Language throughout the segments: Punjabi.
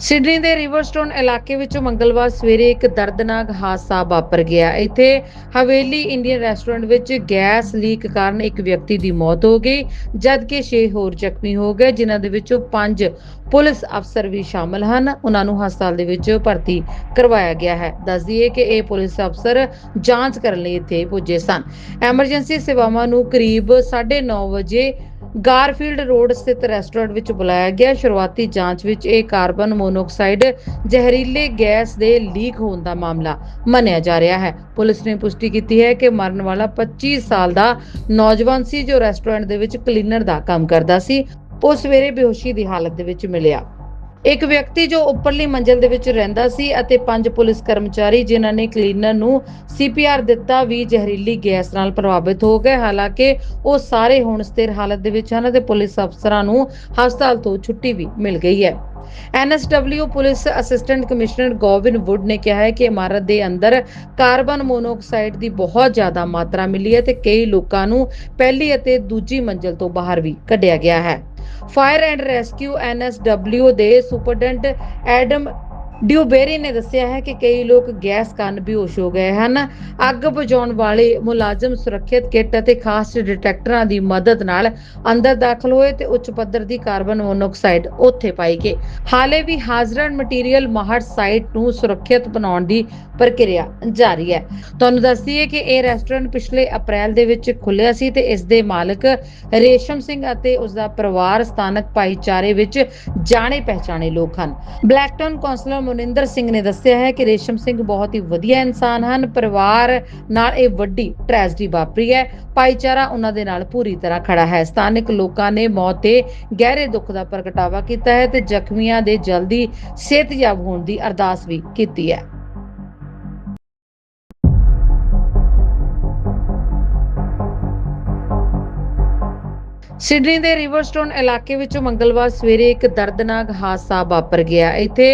ਸਿਡਨੀ ਦੇ ਰਿਵਰਸਟੋਨ ਇਲਾਕੇ ਵਿੱਚ ਮੰਗਲਵਾਰ ਸਵੇਰੇ ਇੱਕ ਦਰਦਨਾਕ ਹਾਦਸਾ ਵਾਪਰ ਗਿਆ। ਇੱਥੇ ਹਵੇਲੀ ਇੰਡੀਅਨ ਰੈਸਟੋਰੈਂਟ ਵਿੱਚ ਗੈਸ ਲੀਕ ਕਾਰਨ ਇੱਕ ਵਿਅਕਤੀ ਦੀ ਮੌਤ ਹੋ ਗਈ, ਜਦਕਿ 6 ਹੋਰ ਜ਼ਖਮੀ ਹੋ ਗਏ, ਜਿਨ੍ਹਾਂ ਦੇ ਵਿੱਚੋਂ 5 ਪੁਲਿਸ ਅਫਸਰ ਵੀ ਸ਼ਾਮਲ ਹਨ। ਉਹਨਾਂ ਨੂੰ ਹਸਪਤਾਲ ਦੇ ਵਿੱਚ ਭਰਤੀ ਕਰਵਾਇਆ ਗਿਆ ਹੈ। ਦੱਸ ਦਈਏ ਕਿ ਇਹ ਪੁਲਿਸ ਅਫਸਰ ਜਾਂਚ ਕਰਨ ਲਈ ਇੱਥੇ ਪੁੱਜੇ ਸਨ। ਐਮਰਜੈਂਸੀ ਸੇਵਾਵਾਂ ਨੂੰ ਕਰੀਬ 9:30 ਵਜੇ ਗਾਰਫੀਲਡ ਰੋਡ ਸਥਿਤ ਰੈਸਟੋਰੈਂਟ ਵਿੱਚ ਬੁਲਾਇਆ ਗਿਆ। ਸ਼ੁਰੂਆਤੀ ਜਾਂਚ ਵਿੱਚ ਇਹ ਕਾਰਬਨ ਮੋਨੋਆਕਸਾਈਡ ਜ਼ਹਿਰੀਲੇ ਗੈਸ ਦੇ ਲੀਕ ਹੋਣ ਦਾ ਮਾਮਲਾ ਮੰਨਿਆ ਜਾ ਰਿਹਾ ਹੈ। ਪੁਲਿਸ ਨੇ ਪੁਸ਼ਟੀ ਕੀਤੀ ਹੈ ਕਿ ਮਰਨ ਵਾਲਾ 25 ਸਾਲ ਦਾ ਨੌਜਵਾਨ ਸੀ ਜੋ ਰੈਸਟੋਰੈਂਟ ਦੇ ਵਿੱਚ ਕਲੀਨਰ ਦਾ ਕੰਮ ਕਰਦਾ ਸੀ। ਉਹ ਸਵੇਰੇ ਬੇਹੋਸ਼ੀ ਦੀ ਹਾਲਤ ਦੇ ਵਿੱਚ ਮਿਲਿਆ। ਇੱਕ ਵਿਅਕਤੀ ਜੋ ਉੱਪਰਲੀ ਮੰਜ਼ਿਲ ਦੇ ਵਿੱਚ ਰਹਿੰਦਾ ਸੀ ਅਤੇ ਪੰਜ ਪੁਲਿਸ ਕਰਮਚਾਰੀ ਜਿਨ੍ਹਾਂ ਨੇ ਕਲੀਨਰ ਨੂੰ ਸੀਪੀਆਰ ਦਿੱਤਾ ਵੀ ਜ਼ਹਿਰੀਲੀ ਗੈਸ ਨਾਲ ਪ੍ਰਭਾਵਿਤ ਹੋ ਗਏ। ਹਾਲਾਂਕਿ ਉਹ ਸਾਰੇ ਹੁਣ ਸਥਿਰ ਹਾਲਤ ਦੇ ਵਿੱਚ ਹਨ ਅਤੇ ਪੁਲਿਸ ਅਫਸਰਾਂ ਨੂੰ ਹਸਪਤਾਲ ਤੋਂ ਛੁੱਟੀ ਵੀ ਮਿਲ ਗਈ ਹੈ। NSW police assistant commissioner Gavin Wood ਨੇ ਕਿਹਾ ਹੈ ਕਿ ਇਮਾਰਤ ਦੇ ਅੰਦਰ ਕਾਰਬਨ ਮੋਨੋਆਕਸਾਈਡ ਦੀ ਬਹੁਤ ਜ਼ਿਆਦਾ ਮਾਤਰਾ ਮਿਲੀ ਹੈ ਤੇ ਕਈ ਲੋਕਾਂ ਨੂੰ ਪਹਿਲੀ ਅਤੇ ਦੂਜੀ ਮੰਜ਼ਲ ਤੋਂ ਬਾਹਰ ਵੀ ਕੱਢਿਆ ਗਿਆ ਹੈ। Fire and Rescue NSW, they Superintendent Adam ਡਿਊਬੇਰੀ ਨੇ ਦੱਸਿਆ ਹੈ ਕਿ ਕਈ ਲੋਕ ਗੈਸ ਕਾਰਨ ਬੇਹੋਸ਼ ਹੋ ਗਏ ਹਨ। ਅੱਗ ਬੁਝਾਉਣ ਵਾਲੇ ਮੁਲਾਜ਼ਮ ਸੁਰੱਖਿਅਤ ਕਿੱਟ ਅਤੇ ਖਾਸ ਡਿਟੈਕਟਰਾਂ ਦੀ ਮਦਦ ਨਾਲ ਅੰਦਰ ਦਾਖਲ ਹੋਏ ਤੇ ਉੱਚ ਪੱਧਰ ਦੀ ਕਾਰਬਨ ਮੋਨੋਆਕਸਾਈਡ ਉੱਥੇ ਪਾਈ ਗਈ। ਹਾਲੇ ਵੀ ਹਾਜ਼ਰਡ ਮਟੀਰੀਅਲ ਮਾਹਰ ਸਾਈਟ ਨੂੰ ਸੁਰੱਖਿਅਤ ਬਣਾਉਣ ਦੀ ਪ੍ਰਕਿਰਿਆ ਜਾਰੀ ਹੈ। ਤੁਹਾਨੂੰ ਦੱਸ ਦਈਏ ਕਿ ਇਹ ਰੈਸਟੋਰੈਂਟ ਪਿਛਲੇ ਅਪ੍ਰੈਲ ਦੇ ਵਿੱਚ ਖੁੱਲਿਆ ਸੀ ਤੇ ਇਸ ਦੇ ਮਾਲਕ ਰੇਸ਼ਮ ਸਿੰਘ ਅਤੇ ਉਸ ਦਾ ਪਰਿਵਾਰ ਸਥਾਨਕ ਭਾਈਚਾਰੇ ਵਿੱਚ ਜਾਣੇ ਪਹਿਚਾਣੇ ਲੋਕ ਹਨ। ਬਲੈਕਟਨ ਕੌਂਸਲਰ ਮਨਿੰਦਰ ਸਿੰਘ ਨੇ ਦੱਸਿਆ ਹੈ ਕਿ ਰੇਸ਼ਮ ਸਿੰਘ ਬਹੁਤ ਹੀ ਵਧੀਆ ਇਨਸਾਨ ਹਨ, ਪਰਿਵਾਰ ਨਾਲ ਇਹ ਵੱਡੀ ਟ੍ਰੈਜਡੀ ਵਾਪਰੀ ਹੈ। ਭਾਈਚਾਰਾ ਉਹਨਾਂ ਦੇ ਨਾਲ ਪੂਰੀ ਤਰ੍ਹਾਂ ਖੜਾ ਹੈ। ਸਥਾਨਕ ਲੋਕਾਂ ਨੇ ਮੌਤ ਤੇ ਗਹਿਰੇ ਦੁੱਖ ਦਾ ਪ੍ਰਗਟਾਵਾ ਕੀਤਾ ਹੈ ਤੇ ਜ਼ਖਮੀਆਂ ਦੇ ਜਲਦੀ ਸਿਹਤਯਾਬ ਹੋਣ ਦੀ ਅਰਦਾਸ ਵੀ ਕੀਤੀ ਹੈ। ਸਿਡਨੀ ਦੇ ਰਿਵਰਸਟੋਨ ਇਲਾਕੇ ਵਿੱਚ ਮੰਗਲਵਾਰ ਸਵੇਰੇ ਇੱਕ ਦਰਦਨਾਕ ਹਾਦਸਾ ਵਾਪਰ ਗਿਆ। ਇੱਥੇ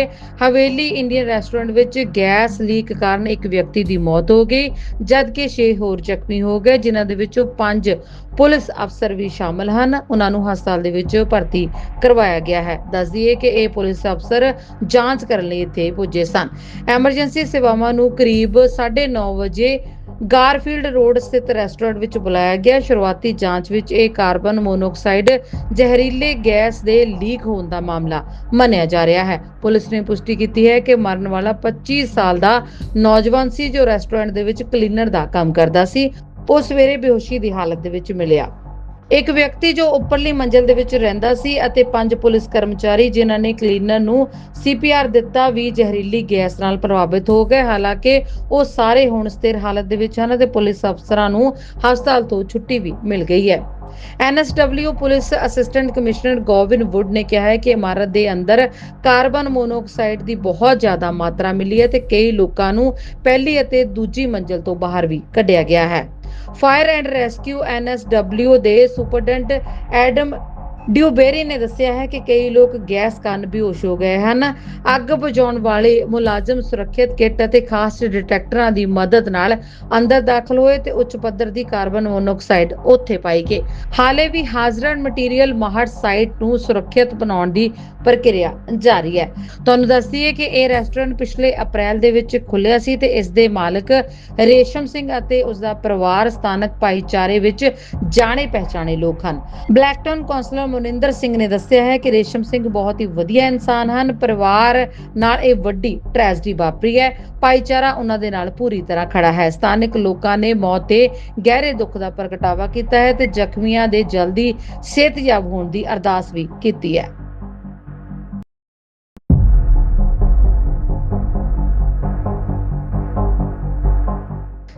ਹਵੇਲੀ ਇੰਡੀਅਨ ਰੈਸਟੋਰੈਂਟ ਵਿੱਚ ਗੈਸ ਲੀਕ ਕਾਰਨ ਇੱਕ ਵਿਅਕਤੀ ਦੀ ਮੌਤ ਹੋ ਗਈ, ਜਦਕਿ 6 ਹੋਰ ਜ਼ਖਮੀ ਹੋ ਗਏ, ਜਿਨ੍ਹਾਂ ਦੇ ਵਿੱਚੋਂ 5 ਪੁਲਿਸ ਅਫਸਰ ਵੀ ਸ਼ਾਮਲ ਹਨ। ਉਹਨਾਂ ਨੂੰ ਹਸਪਤਾਲ ਦੇ ਵਿੱਚ ਭਰਤੀ ਕਰਵਾਇਆ ਗਿਆ ਹੈ। ਦੱਸ ਦਈਏ ਕਿ ਇਹ ਪੁਲਿਸ ਅਫਸਰ ਜਾਂਚ ਕਰਨ ਲਈ ਇੱਥੇ ਪੁੱਜੇ ਸਨ। ਐਮਰਜੈਂਸੀ ਸੇਵਾਵਾਂ ਨੂੰ ਕਰੀਬ 9:30 ਵਜੇ ਗਾਰਫੀਲਡ ਰੋਡ ਸਥਿਤ ਰੈਸਟੋਰੈਂਟ ਵਿੱਚ ਬੁਲਾਇਆ ਗਿਆ। ਸ਼ੁਰੂਆਤੀ ਜਾਂਚ ਵਿੱਚ ਇਹ ਕਾਰਬਨ ਮੋਨੋਆਕਸਾਈਡ ਜ਼ਹਿਰੀਲੇ ਗੈਸ ਦੇ ਲੀਕ ਹੋਣ ਦਾ ਮਾਮਲਾ ਮੰਨਿਆ ਜਾ ਰਿਹਾ ਹੈ। ਪੁਲਿਸ ਨੇ ਪੁਸ਼ਟੀ ਕੀਤੀ ਹੈ ਕਿ ਮਰਨ ਵਾਲਾ 25 ਸਾਲ ਦਾ ਨੌਜਵਾਨ ਸੀ ਜੋ ਰੈਸਟੋਰੈਂਟ ਦੇ ਵਿੱਚ ਕਲੀਨਰ ਦਾ ਕੰਮ ਕਰਦਾ ਸੀ। ਉਹ ਸਵੇਰੇ ਬੇਹੋਸ਼ੀ ਦੀ ਹਾਲਤ ਦੇ ਵਿੱਚ ਮਿਲਿਆ। ਇੱਕ ਵਿਅਕਤੀ ਜੋ ਉੱਪਰਲੀ ਮੰਜ਼ਿਲ ਦੇ ਵਿੱਚ ਰਹਿੰਦਾ ਸੀ ਅਤੇ ਪੰਜ ਪੁਲਿਸ ਕਰਮਚਾਰੀ ਜਿਨ੍ਹਾਂ ਨੇ ਕਲੀਨਰ ਨੂੰ ਸੀਪੀਆਰ ਦਿੱਤਾ ਵੀ ਜ਼ਹਿਰੀਲੀ ਗੈਸ ਨਾਲ ਪ੍ਰਭਾਵਿਤ ਹੋ ਗਏ। ਹਾਲਾਂਕਿ ਉਹ ਸਾਰੇ ਹੁਣ ਸਥਿਰ ਹਾਲਤ ਦੇ ਵਿੱਚ ਹਨ ਤੇ ਪੁਲਿਸ ਅਫਸਰਾਂ ਨੂੰ ਹਸਪਤਾਲ ਤੋਂ ਛੁੱਟੀ ਵੀ ਮਿਲ ਗਈ ਹੈ। NSW police assistant commissioner Gavin Wood ਨੇ ਕਿਹਾ ਹੈ ਕਿ ਇਮਾਰਤ ਦੇ ਅੰਦਰ ਕਾਰਬਨ ਮੋਨੋਆਕਸਾਈਡ ਦੀ ਬਹੁਤ ਜ਼ਿਆਦਾ ਮਾਤਰਾ ਮਿਲੀ ਹੈ ਤੇ ਕਈ ਲੋਕਾਂ ਨੂੰ ਪਹਿਲੀ ਅਤੇ ਦੂਜੀ ਮੰਜ਼ਲ ਤੋਂ ਬਾਹਰ ਵੀ ਕੱਢਿਆ ਗਿਆ ਹੈ। Fire and Rescue NSW, they Superintendent Adam ਡਿਊਬੇਰੀ ਨੇ ਦੱਸਿਆ ਹੈ ਕਿ ਕਈ ਲੋਕ ਗੈਸ ਕਾਰਨ ਬੇਹੋਸ਼ ਹੋ ਗਏ ਹਨ। ਅੱਗ ਬੁਝਾਉਣ ਵਾਲੇ ਮੁਲਾਜ਼ਮ ਸੁਰੱਖਿਅਤ ਕਿੱਟ ਅਤੇ ਖਾਸ ਡਿਟੈਕਟਰਾਂ ਦੀ ਮਦਦ ਨਾਲ ਅੰਦਰ ਦਾਖਲ ਹੋਏ ਤੇ ਉੱਚ ਪੱਧਰ ਦੀ ਕਾਰਬਨ ਮੋਨੋਆਕਸਾਈਡ ਉੱਥੇ ਪਾਈ ਗਈ। ਹਾਲੇ ਵੀ ਹਾਜ਼ਰਡ ਮਟੀਰੀਅਲ ਮਾਹਰ ਸਾਈਟ ਨੂੰ ਸੁਰੱਖਿਅਤ ਬਣਾਉਣ ਦੀ ਪ੍ਰਕਿਰਿਆ ਜਾਰੀ ਹੈ। ਤੁਹਾਨੂੰ ਦੱਸ ਦਈਏ ਕਿ ਇਹ ਰੈਸਟੋਰੈਂਟ ਪਿਛਲੇ ਅਪ੍ਰੈਲ ਦੇ ਵਿੱਚ ਖੁੱਲਿਆ ਸੀ ਤੇ ਇਸ ਦੇ ਮਾਲਕ ਰੇਸ਼ਮ ਸਿੰਘ ਅਤੇ ਉਸ ਦਾ ਪਰਿਵਾਰ ਸਥਾਨਕ ਭਾਈਚਾਰੇ ਵਿੱਚ ਜਾਣੇ ਪਹਿਚਾਣੇ ਲੋਕ ਹਨ। ਬਲੈਕਟਨ ਕੌਂਸਲਰ ਮਨਿੰਦਰ ਸਿੰਘ ਨੇ ਦੱਸਿਆ ਹੈ ਕਿ ਰੇਸ਼ਮ ਸਿੰਘ ਬਹੁਤ ਹੀ ਵਧੀਆ ਇਨਸਾਨ ਹਨ, ਪਰਿਵਾਰ ਨਾਲ ਇਹ ਵੱਡੀ ਟ੍ਰੈਜਡੀ ਵਾਪਰੀ ਹੈ। ਭਾਈਚਾਰਾ ਉਹਨਾਂ ਦੇ ਨਾਲ ਪੂਰੀ ਤਰ੍ਹਾਂ ਖੜਾ ਹੈ। ਸਥਾਨਕ ਲੋਕਾਂ ਨੇ ਮੌਤ ਤੇ ਗਹਿਰੇ ਦੁੱਖ ਦਾ ਪ੍ਰਗਟਾਵਾ ਕੀਤਾ ਹੈ ਤੇ ਜ਼ਖਮੀਆਂ ਦੇ ਜਲਦੀ ਸਿਹਤਯਾਬ ਹੋਣ ਦੀ ਅਰਦਾਸ ਵੀ ਕੀਤੀ ਹੈ।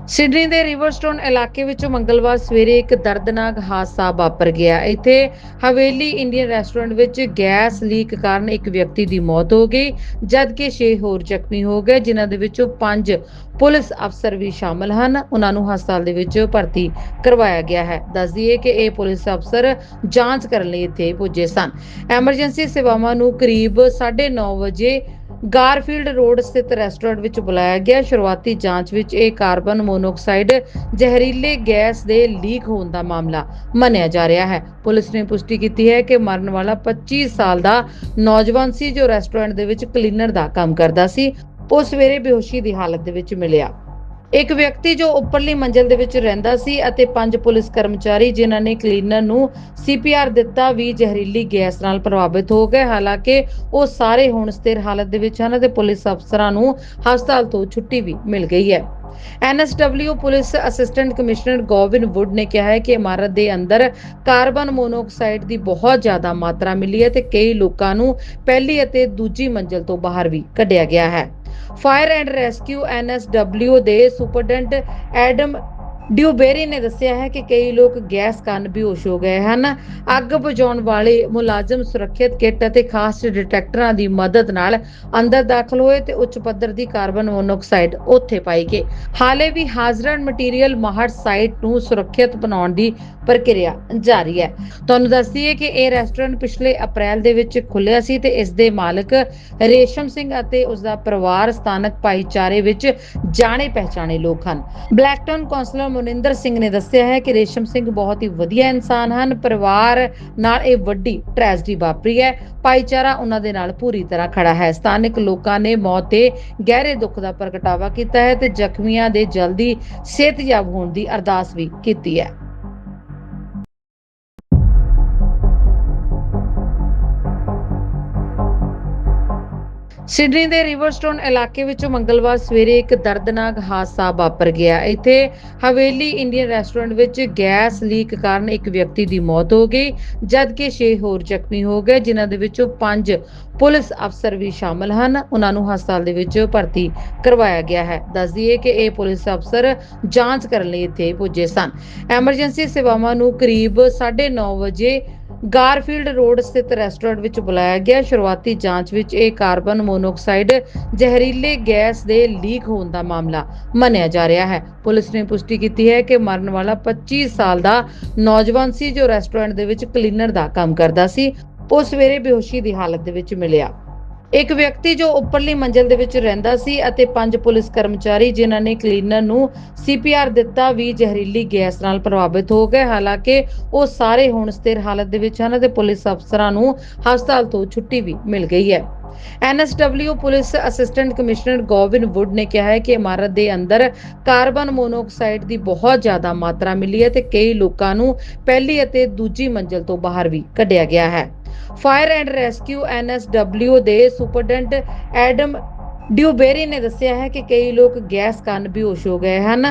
ਸਿਡਨੀ ਦੇ ਰਿਵਰਸਟੋਨ ਇਲਾਕੇ ਵਿੱਚ ਮੰਗਲਵਾਰ ਸਵੇਰੇ ਇੱਕ ਦਰਦਨਾਕ ਹਾਦਸਾ ਵਾਪਰ ਗਿਆ। ਇੱਥੇ ਹਵੇਲੀ ਇੰਡੀਅਨ ਰੈਸਟੋਰੈਂਟ ਵਿੱਚ ਗੈਸ ਲੀਕ ਕਾਰਨ ਇੱਕ ਵਿਅਕਤੀ ਦੀ ਮੌਤ ਹੋ ਗਈ, ਜਦਕਿ 6 ਹੋਰ ਜ਼ਖਮੀ ਹੋ ਗਏ, ਜਿਨ੍ਹਾਂ ਦੇ ਵਿੱਚੋਂ 5 ਪੁਲਿਸ ਅਫਸਰ ਵੀ ਸ਼ਾਮਲ ਹਨ। ਉਹਨਾਂ ਨੂੰ ਹਸਪਤਾਲ ਦੇ ਵਿੱਚ ਭਰਤੀ ਕਰਵਾਇਆ ਗਿਆ ਹੈ। ਦੱਸ ਦਈਏ ਕਿ ਇਹ ਪੁਲਿਸ ਅਫਸਰ ਜਾਂਚ ਕਰਨ ਲਈ ਇੱਥੇ ਪੁੱਜੇ ਸਨ। ਐਮਰਜੈਂਸੀ ਸੇਵਾਵਾਂ ਨੂੰ ਕਰੀਬ 9:30 ਵਜੇ ਗਾਰਫੀਲਡ ਰੋਡ ਸਥਿਤ ਰੈਸਟੋਰੈਂਟ ਵਿੱਚ ਬੁਲਾਇਆ ਗਿਆ। ਸ਼ੁਰੂਆਤੀ ਜਾਂਚ ਵਿੱਚ ਇਹ ਕਾਰਬਨ ਮੋਨੋਆਕਸਾਈਡ ਜ਼ਹਿਰੀਲੇ ਗੈਸ ਦੇ ਲੀਕ ਹੋਣ ਦਾ ਮਾਮਲਾ ਮੰਨਿਆ ਜਾ ਰਿਹਾ ਹੈ। ਪੁਲਿਸ ਨੇ ਪੁਸ਼ਟੀ ਕੀਤੀ ਹੈ ਕਿ ਮਰਨ ਵਾਲਾ 25 ਸਾਲ ਦਾ ਨੌਜਵਾਨ ਸੀ ਜੋ ਰੈਸਟੋਰੈਂਟ ਦੇ ਵਿੱਚ ਕਲੀਨਰ ਦਾ ਕੰਮ ਕਰਦਾ ਸੀ। ਉਹ ਸਵੇਰੇ ਬੇਹੋਸ਼ੀ ਦੀ ਹਾਲਤ ਦੇ ਵਿੱਚ ਮਿਲਿਆ। ਇੱਕ ਵਿਅਕਤੀ ਜੋ ਉੱਪਰਲੀ ਮੰਜ਼ਿਲ ਦੇ ਵਿੱਚ ਰਹਿੰਦਾ ਸੀ ਅਤੇ ਪੰਜ ਪੁਲਿਸ ਕਰਮਚਾਰੀ ਜਿਨ੍ਹਾਂ ਨੇ ਕਲੀਨਰ ਨੂੰ ਸੀਪੀਆਰ ਦਿੱਤਾ ਵੀ ਜ਼ਹਿਰੀਲੀ ਗੈਸ ਨਾਲ ਪ੍ਰਭਾਵਿਤ ਹੋ ਗਏ। ਹਾਲਾਂਕਿ ਉਹ ਸਾਰੇ ਹੁਣ ਸਥਿਰ ਹਾਲਤ ਦੇ ਵਿੱਚ ਹਨ ਅਤੇ ਪੁਲਿਸ ਅਫਸਰਾਂ ਨੂੰ ਹਸਪਤਾਲ ਤੋਂ ਛੁੱਟੀ ਵੀ ਮਿਲ ਗਈ ਹੈ। NSW police assistant commissioner Gavin Wood ਨੇ ਕਿਹਾ ਹੈ ਕਿ ਇਮਾਰਤ ਦੇ ਅੰਦਰ ਕਾਰਬਨ ਮੋਨੋਆਕਸਾਈਡ ਦੀ ਬਹੁਤ ਜ਼ਿਆਦਾ ਮਾਤਰਾ ਮਿਲੀ ਹੈ ਤੇ ਕਈ ਲੋਕਾਂ ਨੂੰ ਪਹਿਲੀ ਅਤੇ ਦੂਜੀ ਮੰਜ਼ਲ ਤੋਂ ਬਾਹਰ ਵੀ ਕੱਢਿਆ ਗਿਆ ਹੈ। Fire and Rescue NSW, they Superintendent Adam ਡਿਊਬੇਰੀ ਨੇ ਦੱਸਿਆ ਹੈ ਕਿ ਕਈ ਲੋਕ ਗੈਸ ਕਾਰਨ ਬੇਹੋਸ਼ ਹੋ ਗਏ ਹਨ। ਅੱਗ ਬੁਝਾਉਣ ਵਾਲੇ ਮੁਲਾਜ਼ਮ ਸੁਰੱਖਿਅਤ ਕਿੱਟ ਅਤੇ ਖਾਸ ਡਿਟੈਕਟਰਾਂ ਦੀ ਮਦਦ ਨਾਲ ਅੰਦਰ ਦਾਖਲ ਹੋਏ ਤੇ ਉੱਚ ਪੱਧਰ ਦੀ ਕਾਰਬਨ ਮੋਨੋਆਕਸਾਈਡ ਉੱਥੇ ਪਾਈ ਗਈ। ਹਾਲੇ ਵੀ ਹਾਜ਼ਰਡ ਮਟੀਰੀਅਲ ਮਾਹਰ ਸਾਈਟ ਨੂੰ ਸੁਰੱਖਿਅਤ ਬਣਾਉਣ ਦੀ ਪ੍ਰਕਿਰਿਆ ਜਾਰੀ ਹੈ। ਤੁਹਾਨੂੰ ਦੱਸ ਦਈਏ ਕਿ ਇਹ ਰੈਸਟੋਰੈਂਟ ਪਿਛਲੇ ਅਪ੍ਰੈਲ ਦੇ ਵਿੱਚ ਖੁੱਲਿਆ ਸੀ ਤੇ ਇਸ ਦੇ ਮਾਲਕ ਰੇਸ਼ਮ ਸਿੰਘ ਅਤੇ ਉਸ ਦਾ ਪਰਿਵਾਰ ਸਥਾਨਕ ਭਾਈਚਾਰੇ ਵਿੱਚ ਜਾਣੇ ਪਹਿਚਾਣੇ ਲੋਕ ਹਨ। ਬਲੈਕਟਨ ਕੌਂਸਲਰ ਮਨਿੰਦਰ ਸਿੰਘ ਨੇ ਦੱਸਿਆ ਹੈ ਕਿ ਰੇਸ਼ਮ ਸਿੰਘ ਬਹੁਤ ਹੀ ਵਧੀਆ ਇਨਸਾਨ ਹਨ, ਪਰਿਵਾਰ ਨਾਲ ਇਹ ਵੱਡੀ ਟ੍ਰੈਜਡੀ ਵਾਪਰੀ ਹੈ। ਭਾਈਚਾਰਾ ਉਹਨਾਂ ਦੇ ਨਾਲ ਪੂਰੀ ਤਰ੍ਹਾਂ ਖੜਾ ਹੈ। ਸਥਾਨਕ ਲੋਕਾਂ ਨੇ ਮੌਤ ਤੇ ਗਹਿਰੇ ਦੁੱਖ ਦਾ ਪ੍ਰਗਟਾਵਾ ਕੀਤਾ ਹੈ ਤੇ ਜ਼ਖਮੀਆਂ ਦੇ ਜਲਦੀ ਸਿਹਤਯਾਬ ਹੋਣ ਦੀ ਅਰਦਾਸ ਵੀ ਕੀਤੀ ਹੈ। ਸਿਡਨੀ ਦੇ ਰਿਵਰਸਟੋਨ ਇਲਾਕੇ ਵਿੱਚ ਮੰਗਲਵਾਰ ਸਵੇਰੇ ਇੱਕ ਦਰਦਨਾਕ ਹਾਦਸਾ ਵਾਪਰ ਗਿਆ। ਇੱਥੇ ਹਵੇਲੀ ਇੰਡੀਅਨ ਰੈਸਟੋਰੈਂਟ ਵਿੱਚ ਗੈਸ ਲੀਕ ਕਾਰਨ ਇੱਕ ਵਿਅਕਤੀ ਦੀ ਮੌਤ ਹੋ ਗਈ, ਜਦਕਿ 6 ਹੋਰ ਜ਼ਖਮੀ ਹੋ ਗਏ, ਜਿਨ੍ਹਾਂ ਦੇ ਵਿੱਚੋਂ 5 ਪੁਲਿਸ ਅਫਸਰ ਵੀ ਸ਼ਾਮਲ ਹਨ। ਉਹਨਾਂ ਨੂੰ ਹਸਪਤਾਲ ਦੇ ਵਿੱਚ ਭਰਤੀ ਕਰਵਾਇਆ ਗਿਆ ਹੈ। ਦੱਸ ਦਈਏ ਕਿ ਇਹ ਪੁਲਿਸ ਅਫਸਰ ਜਾਂਚ ਕਰਨ ਲਈ ਇੱਥੇ ਪੁੱਜੇ ਸਨ। ਐਮਰਜੈਂਸੀ ਸੇਵਾਵਾਂ ਨੂੰ ਕਰੀਬ 9:30 ਵਜੇ ਗਾਰਫੀਲਡ ਰੋਡ ਸਥਿਤ ਰੈਸਟੋਰੈਂਟ ਵਿੱਚ ਬੁਲਾਇਆ ਗਿਆ। ਸ਼ੁਰੂਆਤੀ ਜਾਂਚ ਵਿੱਚ ਇਹ ਕਾਰਬਨ ਮੋਨੋਆਕਸਾਈਡ ਜ਼ਹਿਰੀਲੇ ਗੈਸ ਦੇ ਲੀਕ ਹੋਣ ਦਾ ਮਾਮਲਾ ਮੰਨਿਆ ਜਾ ਰਿਹਾ ਹੈ। ਪੁਲਿਸ ਨੇ ਪੁਸ਼ਟੀ ਕੀਤੀ ਹੈ ਕਿ ਮਰਨ ਵਾਲਾ 25 ਸਾਲ ਦਾ ਨੌਜਵਾਨ ਸੀ ਜੋ ਰੈਸਟੋਰੈਂਟ ਦੇ ਵਿੱਚ ਕਲੀਨਰ ਦਾ ਕੰਮ ਕਰਦਾ ਸੀ। ਉਹ ਸਵੇਰੇ ਬੇਹੋਸ਼ੀ ਦੀ ਹਾਲਤ ਦੇ ਵਿੱਚ ਮਿਲਿਆ। ਇੱਕ ਵਿਅਕਤੀ ਜੋ ਉੱਪਰਲੀ ਮੰਜ਼ਿਲ ਦੇ ਵਿੱਚ ਰਹਿੰਦਾ ਸੀ ਅਤੇ ਪੰਜ ਪੁਲਿਸ ਕਰਮਚਾਰੀ ਜਿਨ੍ਹਾਂ ਨੇ ਕਲੀਨਰ ਨੂੰ ਸੀਪੀਆਰ ਦਿੱਤਾ ਵੀ ਜ਼ਹਿਰੀਲੀ ਗੈਸ ਨਾਲ ਪ੍ਰਭਾਵਿਤ ਹੋ ਗਏ। ਹਾਲਾਂਕਿ ਉਹ ਸਾਰੇ ਹੁਣ ਸਥਿਰ ਹਾਲਤ ਦੇ ਵਿੱਚ ਹਨ ਅਤੇ ਪੁਲਿਸ ਅਫਸਰਾਂ ਨੂੰ ਹਸਪਤਾਲ ਤੋਂ ਛੁੱਟੀ ਵੀ ਮਿਲ ਗਈ ਹੈ। NSW police assistant commissioner Gavin Wood ਨੇ ਕਿਹਾ ਹੈ ਕਿ ਇਮਾਰਤ ਦੇ ਅੰਦਰ ਕਾਰਬਨ ਮੋਨੋਆਕਸਾਈਡ ਦੀ ਬਹੁਤ ਜ਼ਿਆਦਾ ਮਾਤਰਾ ਮਿਲੀ ਹੈ ਤੇ ਕਈ ਲੋਕਾਂ ਨੂੰ ਪਹਿਲੀ ਅਤੇ ਦੂਜੀ ਮੰਜ਼ਲ ਤੋਂ ਬਾਹਰ ਵੀ ਕੱਢਿਆ ਗਿਆ ਹੈ। Fire and Rescue NSW, they Superintendent Adam ਡਿਊਬੇਰੀ ਨੇ ਦੱਸਿਆ ਹੈ ਕਿ ਕਈ ਲੋਕ ਗੈਸ ਕਾਰਨ ਬੇਹੋਸ਼ ਹੋ ਗਏ ਹਨ।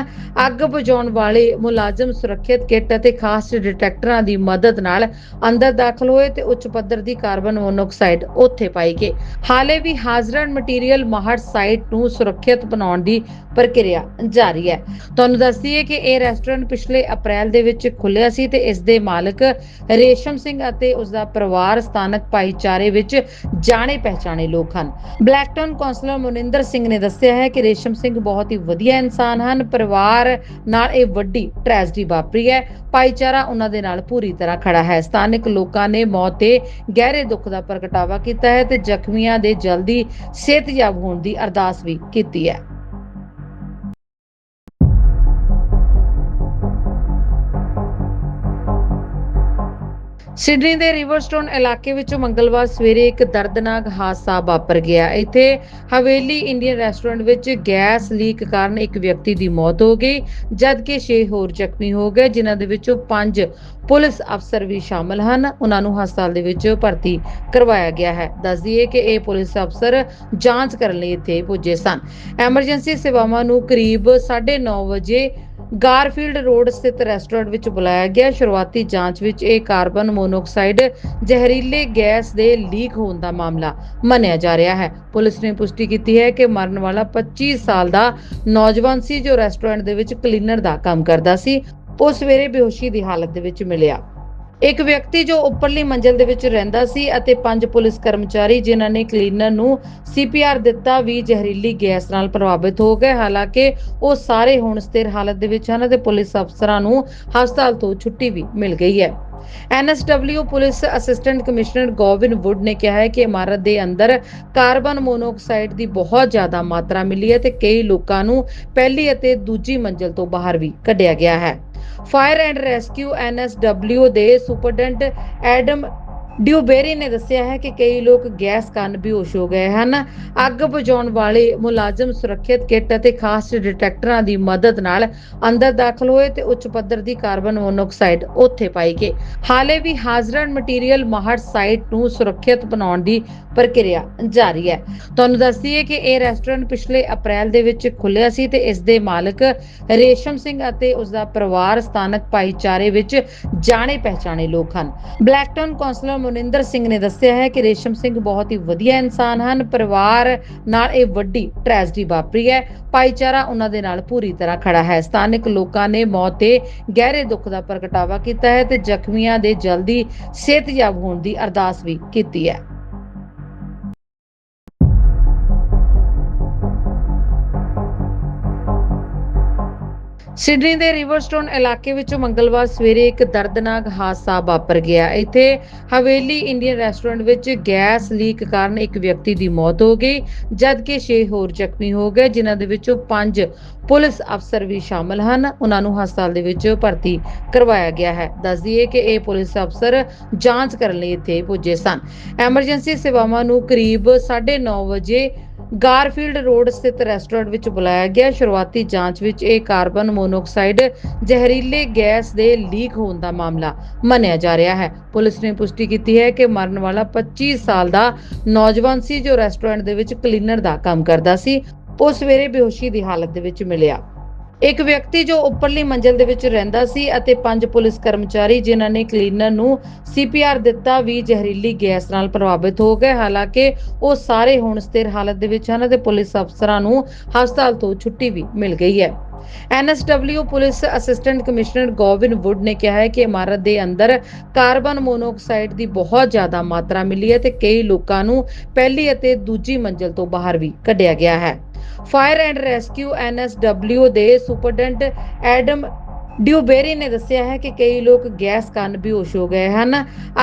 ਅੱਗ ਬੁਝਾਉਣ ਵਾਲੇ ਮੁਲਾਜ਼ਮ ਸੁਰੱਖਿਅਤ ਕਿੱਟ ਅਤੇ ਖਾਸ ਡਿਟੈਕਟਰਾਂ ਦੀ ਮਦਦ ਨਾਲ ਅੰਦਰ ਦਾਖਲ ਹੋਏ ਤੇ ਉੱਚ ਪੱਧਰ ਦੀ ਕਾਰਬਨ ਮੋਨੋਆਕਸਾਈਡ ਉੱਥੇ ਪਾਈ ਗਈ। ਹਾਲੇ ਵੀ ਹਾਜ਼ਰਡ ਮਟੀਰੀਅਲ ਮਾਹਰ ਸਾਈਟ ਨੂੰ ਸੁਰੱਖਿਅਤ ਬਣਾਉਣ ਦੀ ਪ੍ਰਕਿਰਿਆ ਜਾਰੀ ਹੈ। ਤੁਹਾਨੂੰ ਦੱਸ ਦਈਏ ਕਿ ਇਹ ਰੈਸਟੋਰੈਂਟ ਪਿਛਲੇ ਅਪ੍ਰੈਲ ਦੇ ਵਿੱਚ ਖੁੱਲਿਆ ਸੀ ਤੇ ਇਸ ਦੇ ਮਾਲਕ ਰੇਸ਼ਮ ਸਿੰਘ ਅਤੇ ਉਸ ਦਾ ਪਰਿਵਾਰ ਸਥਾਨਕ ਭਾਈਚਾਰੇ ਵਿੱਚ ਜਾਣੇ ਪਹਿਚਾਣੇ ਲੋਕ ਹਨ। ਬਲੈਕਟਨ ਕੌਂਸਲਰ ਮਨਿੰਦਰ ਸਿੰਘ ਨੇ ਦੱਸਿਆ ਹੈ ਕਿ ਰੇਸ਼ਮ ਸਿੰਘ ਬਹੁਤ ਹੀ ਵਧੀਆ ਇਨਸਾਨ ਹਨ, ਪਰਿਵਾਰ ਨਾਲ ਇਹ ਵੱਡੀ ਟ੍ਰੈਜਡੀ ਵਾਪਰੀ ਹੈ। ਭਾਈਚਾਰਾ ਉਹਨਾਂ ਦੇ ਨਾਲ ਪੂਰੀ ਤਰ੍ਹਾਂ ਖੜਾ ਹੈ। ਸਥਾਨਕ ਲੋਕਾਂ ਨੇ ਮੌਤ ਤੇ ਗਹਿਰੇ ਦੁੱਖ ਦਾ ਪ੍ਰਗਟਾਵਾ ਕੀਤਾ ਹੈ ਤੇ ਜ਼ਖਮੀਆਂ ਦੇ ਜਲਦੀ ਸਿਹਤਯਾਬ ਹੋਣ ਦੀ ਅਰਦਾਸ ਵੀ ਕੀਤੀ ਹੈ। ਸਿਡਨੀ ਦੇ ਰਿਵਰਸਟੋਨ ਇਲਾਕੇ ਵਿੱਚ ਮੰਗਲਵਾਰ ਸਵੇਰੇ ਇੱਕ ਦਰਦਨਾਕ ਹਾਦਸਾ ਵਾਪਰ ਗਿਆ। ਇੱਥੇ ਹਵੇਲੀ ਇੰਡੀਅਨ ਰੈਸਟੋਰੈਂਟ ਵਿੱਚ ਗੈਸ ਲੀਕ ਕਾਰਨ ਇੱਕ ਵਿਅਕਤੀ ਦੀ ਮੌਤ ਹੋ ਗਈ, ਜਦਕਿ 6 ਹੋਰ ਜ਼ਖਮੀ ਹੋ ਗਏ, ਜਿਨ੍ਹਾਂ ਦੇ ਵਿੱਚੋਂ 5 ਪੁਲਿਸ ਅਫਸਰ ਵੀ ਸ਼ਾਮਲ ਹਨ। ਉਹਨਾਂ ਨੂੰ ਹਸਪਤਾਲ ਦੇ ਵਿੱਚ ਭਰਤੀ ਕਰਵਾਇਆ ਗਿਆ ਹੈ। ਦੱਸ ਦਈਏ ਕਿ ਇਹ ਪੁਲਿਸ ਅਫਸਰ ਜਾਂਚ ਕਰਨ ਲਈ ਇੱਥੇ ਪੁੱਜੇ ਸਨ। ਐਮਰਜੈਂਸੀ ਸੇਵਾਵਾਂ ਨੂੰ ਕਰੀਬ 9:30 ਵਜੇ ਗਾਰਫੀਲਡ ਰੋਡ ਸਥਿਤ ਰੈਸਟੋਰੈਂਟ ਵਿੱਚ ਬੁਲਾਇਆ ਗਿਆ। ਸ਼ੁਰੂਆਤੀ ਜਾਂਚ ਵਿੱਚ ਇਹ ਕਾਰਬਨ ਮੋਨੋਆਕਸਾਈਡ ਜ਼ਹਿਰੀਲੇ ਗੈਸ ਦੇ ਲੀਕ ਹੋਣ ਦਾ ਮਾਮਲਾ ਮੰਨਿਆ ਜਾ ਰਿਹਾ ਹੈ। ਪੁਲਿਸ ਨੇ ਪੁਸ਼ਟੀ ਕੀਤੀ ਹੈ ਕਿ ਮਰਨ ਵਾਲਾ 25 ਸਾਲ ਦਾ ਨੌਜਵਾਨ ਸੀ ਜੋ ਰੈਸਟੋਰੈਂਟ ਦੇ ਵਿੱਚ ਕਲੀਨਰ ਦਾ ਕੰਮ ਕਰਦਾ ਸੀ। ਉਹ ਸਵੇਰੇ ਬੇਹੋਸ਼ੀ ਦੀ ਹਾਲਤ ਦੇ ਵਿੱਚ ਮਿਲਿਆ। ਇੱਕ ਵਿਅਕਤੀ ਜੋ ਉੱਪਰਲੀ ਮੰਜ਼ਿਲ ਦੇ ਵਿੱਚ ਰਹਿੰਦਾ ਸੀ ਅਤੇ ਪੰਜ ਪੁਲਿਸ ਕਰਮਚਾਰੀ ਜਿਨ੍ਹਾਂ ਨੇ ਕਲੀਨਰ ਨੂੰ ਸੀਪੀਆਰ ਦਿੱਤਾ ਵੀ ਜ਼ਹਿਰੀਲੀ ਗੈਸ ਨਾਲ ਪ੍ਰਭਾਵਿਤ ਹੋ ਗਏ। ਹਾਲਾਂਕਿ ਉਹ ਸਾਰੇ ਹੁਣ ਸਥਿਰ ਹਾਲਤ ਦੇ ਵਿੱਚ ਹਨ ਅਤੇ ਪੁਲਿਸ ਅਫਸਰਾਂ ਨੂੰ ਹਸਪਤਾਲ ਤੋਂ ਛੁੱਟੀ ਵੀ ਮਿਲ ਗਈ ਹੈ। NSW police assistant commissioner Gavin Wood ਨੇ ਕਿਹਾ ਹੈ ਕਿ ਇਮਾਰਤ ਦੇ ਅੰਦਰ ਕਾਰਬਨ ਮੋਨੋਆਕਸਾਈਡ ਦੀ ਬਹੁਤ ਜ਼ਿਆਦਾ ਮਾਤਰਾ ਮਿਲੀ ਹੈ ਤੇ ਕਈ ਲੋਕਾਂ ਨੂੰ ਪਹਿਲੀ ਅਤੇ ਦੂਜੀ ਮੰਜ਼ਲ ਤੋਂ ਬਾਹਰ ਵੀ ਕੱਢਿਆ ਗਿਆ ਹੈ। Fire and Rescue NSW, they Superintendent Adam ਡਿਊਬੇਰੀ ਨੇ ਦੱਸਿਆ ਹੈ ਕਿ ਕਈ ਲੋਕ ਗੈਸ ਕਾਰਨ ਬੇਹੋਸ਼ ਹੋ ਗਏ ਹਨ। ਅੱਗ ਬੁਝਾਉਣ ਵਾਲੇ ਮੁਲਾਜ਼ਮ ਸੁਰੱਖਿਅਤ ਕਿੱਟ ਅਤੇ ਖਾਸ ਡਿਟੈਕਟਰਾਂ ਦੀ ਮਦਦ ਨਾਲ ਅੰਦਰ ਦਾਖਲ ਹੋਏ ਤੇ ਉੱਚ ਪੱਧਰ ਦੀ ਕਾਰਬਨ ਮੋਨੋਆਕਸਾਈਡ ਉੱਥੇ ਪਾਈ ਗਈ। ਹਾਲੇ ਵੀ ਹਾਜ਼ਰਡ ਮਟੀਰੀਅਲ ਮਾਹਰ ਸਾਈਟ ਨੂੰ ਸੁਰੱਖਿਅਤ ਬਣਾਉਣ ਦੀ ਪ੍ਰਕਿਰਿਆ ਜਾਰੀ ਹੈ। ਤੁਹਾਨੂੰ ਦੱਸ ਦਈਏ ਕਿ ਇਹ ਰੈਸਟੋਰੈਂਟ ਪਿਛਲੇ ਅਪ੍ਰੈਲ ਦੇ ਵਿੱਚ ਖੁੱਲਿਆ ਸੀ ਤੇ ਇਸ ਦੇ ਮਾਲਕ ਰੇਸ਼ਮ ਸਿੰਘ ਅਤੇ ਉਸ ਦਾ ਪਰਿਵਾਰ ਸਥਾਨਕ ਭਾਈਚਾਰੇ ਵਿੱਚ ਜਾਣੇ ਪਹਿਚਾਣੇ ਲੋਕ ਹਨ। ਬਲੈਕਟਨ ਕੌਂਸਲਰ ਮਨਿੰਦਰ ਸਿੰਘ ਨੇ ਦੱਸਿਆ ਹੈ ਕਿ ਰੇਸ਼ਮ ਸਿੰਘ ਬਹੁਤ ਹੀ ਵਧੀਆ ਇਨਸਾਨ ਹਨ, ਪਰਿਵਾਰ ਨਾਲ ਇਹ ਵੱਡੀ ਟ੍ਰੈਜਡੀ ਵਾਪਰੀ ਹੈ। ਭਾਈਚਾਰਾ ਉਹਨਾਂ ਦੇ ਨਾਲ ਪੂਰੀ ਤਰ੍ਹਾਂ ਖੜਾ ਹੈ। ਸਥਾਨਕ ਲੋਕਾਂ ਨੇ ਮੌਤ ਤੇ ਗਹਿਰੇ ਦੁੱਖ ਦਾ ਪ੍ਰਗਟਾਵਾ ਕੀਤਾ ਹੈ ਤੇ ਜ਼ਖਮੀਆਂ ਦੇ ਜਲਦੀ ਸਿਹਤਯਾਬ ਹੋਣ ਦੀ ਅਰਦਾਸ ਵੀ ਕੀਤੀ ਹੈ। ਸਿਡਨੀ ਦੇ ਰਿਵਰਸਟੋਨ ਇਲਾਕੇ ਵਿੱਚ ਮੰਗਲਵਾਰ ਸਵੇਰੇ ਇੱਕ ਦਰਦਨਾਕ ਹਾਦਸਾ ਵਾਪਰ ਗਿਆ। ਇੱਥੇ ਹਵੇਲੀ ਇੰਡੀਅਨ ਰੈਸਟੋਰੈਂਟ ਵਿੱਚ ਗੈਸ ਲੀਕ ਕਾਰਨ ਇੱਕ ਵਿਅਕਤੀ ਦੀ ਮੌਤ ਹੋ ਗਈ, ਜਦਕਿ 6 ਹੋਰ ਜ਼ਖਮੀ ਹੋ ਗਏ, ਜਿਨ੍ਹਾਂ ਦੇ ਵਿੱਚੋਂ 5 ਪੁਲਿਸ ਅਫਸਰ ਵੀ ਸ਼ਾਮਲ ਹਨ। ਉਹਨਾਂ ਨੂੰ ਹਸਪਤਾਲ ਦੇ ਵਿੱਚ ਭਰਤੀ ਕਰਵਾਇਆ ਗਿਆ ਹੈ। ਦੱਸ ਦਈਏ ਕਿ ਇਹ ਪੁਲਿਸ ਅਫਸਰ ਜਾਂਚ ਕਰਨ ਲਈ ਇੱਥੇ ਪੁੱਜੇ ਸਨ। ਐਮਰਜੈਂਸੀ ਸੇਵਾਵਾਂ ਨੂੰ ਕਰੀਬ 9:30 ਵਜੇ ਗਾਰਫੀਲਡ ਰੋਡ ਸਥਿਤ ਰੈਸਟੋਰੈਂਟ ਵਿੱਚ ਬੁਲਾਇਆ ਗਿਆ। ਸ਼ੁਰੂਆਤੀ ਜਾਂਚ ਵਿੱਚ ਇਹ ਕਾਰਬਨ ਮੋਨੋਆਕਸਾਈਡ ਜ਼ਹਿਰੀਲੇ ਗੈਸ ਦੇ ਲੀਕ ਹੋਣ ਦਾ ਮਾਮਲਾ ਮੰਨਿਆ ਜਾ ਰਿਹਾ ਹੈ। ਪੁਲਿਸ ਨੇ ਪੁਸ਼ਟੀ ਕੀਤੀ ਹੈ ਕਿ ਮਰਨ ਵਾਲਾ 25 ਸਾਲ ਦਾ ਨੌਜਵਾਨ ਸੀ ਜੋ ਰੈਸਟੋਰੈਂਟ ਦੇ ਵਿੱਚ ਕਲੀਨਰ ਦਾ ਕੰਮ ਕਰਦਾ ਸੀ। ਉਹ ਸਵੇਰੇ ਬੇਹੋਸ਼ੀ ਦੀ ਹਾਲਤ ਦੇ ਵਿੱਚ ਮਿਲਿਆ। ਇੱਕ ਵਿਅਕਤੀ ਜੋ ਉੱਪਰਲੀ ਮੰਜ਼ਲ ਦੇ ਵਿੱਚ ਰਹਿੰਦਾ ਸੀ ਅਤੇ ਪੰਜ ਪੁਲਿਸ ਕਰਮਚਾਰੀ ਜਿਨ੍ਹਾਂ ਨੇ ਕਲੀਨਰ ਨੂੰ ਸੀਪੀਆਰ ਦਿੱਤਾ ਵੀ ਜ਼ਹਿਰੀਲੀ ਗੈਸ ਨਾਲ ਪ੍ਰਭਾਵਿਤ ਹੋ ਗਏ। ਹਾਲਾਂਕਿ ਉਹ ਸਾਰੇ ਹੁਣ ਸਥਿਰ ਹਾਲਤ ਦੇ ਵਿੱਚ ਹਨ ਅਤੇ ਪੁਲਿਸ ਅਫਸਰਾਂ ਨੂੰ ਹਸਪਤਾਲ ਤੋਂ ਛੁੱਟੀ ਵੀ ਮਿਲ ਗਈ ਹੈ। NSW police assistant commissioner Gavin Wood ਨੇ ਕਿਹਾ ਹੈ ਕਿ ਇਮਾਰਤ ਦੇ ਅੰਦਰ ਕਾਰਬਨ ਮੋਨੋਆਕਸਾਈਡ ਦੀ ਬਹੁਤ ਜ਼ਿਆਦਾ ਮਾਤਰਾ ਮਿਲੀ ਹੈ ਤੇ ਕਈ ਲੋਕਾਂ ਨੂੰ ਪਹਿਲੀ ਅਤੇ ਦੂਜੀ ਮੰਜ਼ਲ ਤੋਂ ਬਾਹਰ ਵੀ ਕੱਢਿਆ ਗਿਆ ਹੈ। Fire and Rescue NSW, they Superintendent Adam ਡਿਊਬੇਰੀ ਨੇ ਦੱਸਿਆ ਹੈ ਕਿ ਕਈ ਲੋਕ ਗੈਸ ਕਾਰਨ ਬੇਹੋਸ਼ ਹੋ ਗਏ ਹਨ।